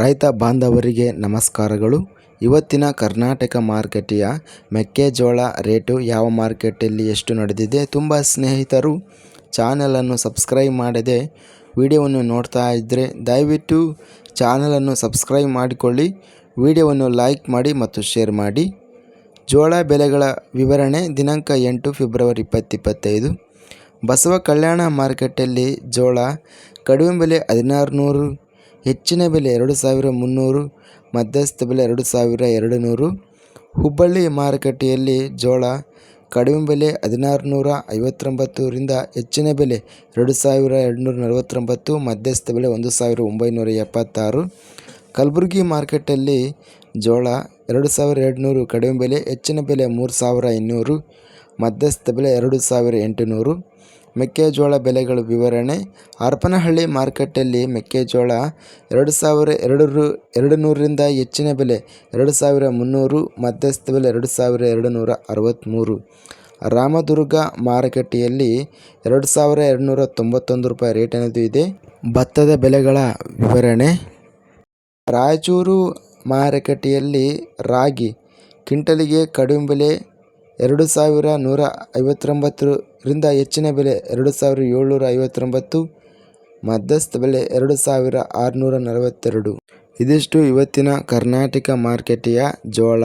ರೈತ ಬಾಂಧವರಿಗೆ ನಮಸ್ಕಾರಗಳು. ಇವತ್ತಿನ ಕರ್ನಾಟಕ ಮಾರುಕಟ್ಟೆಯ ಮೆಕ್ಕೆಜೋಳ ರೇಟು ಯಾವ ಮಾರ್ಕೆಟಲ್ಲಿ ಎಷ್ಟು ನಡೆದಿದೆ ತುಂಬ ಸ್ನೇಹಿತರು ಚಾನಲನ್ನು ಸಬ್ಸ್ಕ್ರೈಬ್ ಮಾಡದೆ ವಿಡಿಯೋವನ್ನು ನೋಡ್ತಾ ಇದ್ದರೆ ದಯವಿಟ್ಟು ಚಾನಲನ್ನು ಸಬ್ಸ್ಕ್ರೈಬ್ ಮಾಡಿಕೊಳ್ಳಿ, ವಿಡಿಯೋವನ್ನು ಲೈಕ್ ಮಾಡಿ ಮತ್ತು ಶೇರ್ ಮಾಡಿ. ಜೋಳ ಬೆಲೆಗಳ ವಿವರಣೆ ದಿನಾಂಕ ಎಂಟು ಫೆಬ್ರವರಿ ಇಪ್ಪತ್ತಿಪ್ಪತ್ತೈದು. ಬಸವ ಕಲ್ಯಾಣ ಮಾರುಕಟ್ಟೆಯಲ್ಲಿ ಜೋಳ ಕಡಿಮೆ ಬೆಲೆ ಹದಿನಾರು ನೂರು ಹೆಚ್ಚಿನ ಬೆಲೆ ಎರಡು ಸಾವಿರ ಮುನ್ನೂರು, ಮಧ್ಯಸ್ಥ ಬೆಲೆ ಎರಡು ಸಾವಿರ ಎರಡು ನೂರು ಹುಬ್ಬಳ್ಳಿ ಮಾರುಕಟ್ಟೆಯಲ್ಲಿ ಜೋಳ ಕಡಿಮೆ ಬೆಲೆ ಹದಿನಾರು ನೂರ ಐವತ್ತೊಂಬತ್ತರಿಂದ ಹೆಚ್ಚಿನ ಬೆಲೆ ಎರಡು ಸಾವಿರ ಎರಡುನೂರ ನಲವತ್ತೊಂಬತ್ತು, ಮಧ್ಯಸ್ಥ ಬೆಲೆ ಒಂದು ಸಾವಿರ ಒಂಬೈನೂರ ಎಪ್ಪತ್ತಾರು. ಕಲಬುರಗಿ ಮಾರ್ಕೆಟಲ್ಲಿ ಜೋಳ ಎರಡು ಸಾವಿರ ಎರಡುನೂರು, ಕಡಿಮೆ ಬೆಲೆ ಹೆಚ್ಚಿನ ಬೆಲೆ ಮೂರು ಸಾವಿರ ಇನ್ನೂರು, ಮಧ್ಯಸ್ಥ ಬೆಲೆ ಎರಡು ಸಾವಿರ ಎಂಟುನೂರು. ಮೆಕ್ಕೆಜೋಳ ಬೆಲೆಗಳ ವಿವರಣೆ. ಹರಪನಹಳ್ಳಿ ಮಾರುಕಟ್ಟೆಯಲ್ಲಿ ಮೆಕ್ಕೆಜೋಳ ಎರಡು ಸಾವಿರ ಎರಡು ರು ಎರಡು ನೂರರಿಂದ ಹೆಚ್ಚಿನ ಬೆಲೆ, ಎರಡು ಸಾವಿರ ಮುನ್ನೂರು, ಮಧ್ಯಸ್ಥ ಬೆಲೆ ಎರಡು ಸಾವಿರ ಎರಡು ನೂರ ಅರವತ್ತ್ಮೂರು ರಾಮದುರ್ಗ ಮಾರುಕಟ್ಟೆಯಲ್ಲಿ ಎರಡು ಸಾವಿರ ಎರಡುನೂರ ತೊಂಬತ್ತೊಂದು ರೂಪಾಯಿ ರೇಟ್ ಅನ್ನೋದು ಇದೆ. ಭತ್ತದ ಬೆಲೆಗಳ ವಿವರಣೆ. ರಾಯಚೂರು ಮಾರುಕಟ್ಟೆಯಲ್ಲಿ ರಾಗಿ ಕ್ವಿಂಟಲಿಗೆ ಕಡಿಮೆ ಬೆಲೆ ಎರಡು ಸಾವಿರ ನೂರ ಐವತ್ತೊಂಬತ್ತರಿಂದ ಹೆಚ್ಚಿನ ಬೆಲೆ ಎರಡು ಸಾವಿರ ಏಳ್ನೂರ ಐವತ್ತೊಂಬತ್ತು ಮಧ್ಯಸ್ಥ ಬೆಲೆ ಎರಡು ಸಾವಿರ ಆರುನೂರ ನಲವತ್ತೆರಡು ಇದಿಷ್ಟು ಇವತ್ತಿನ ಕರ್ನಾಟಕ ಮಾರ್ಕೆಟಿಯ ಜೋಳ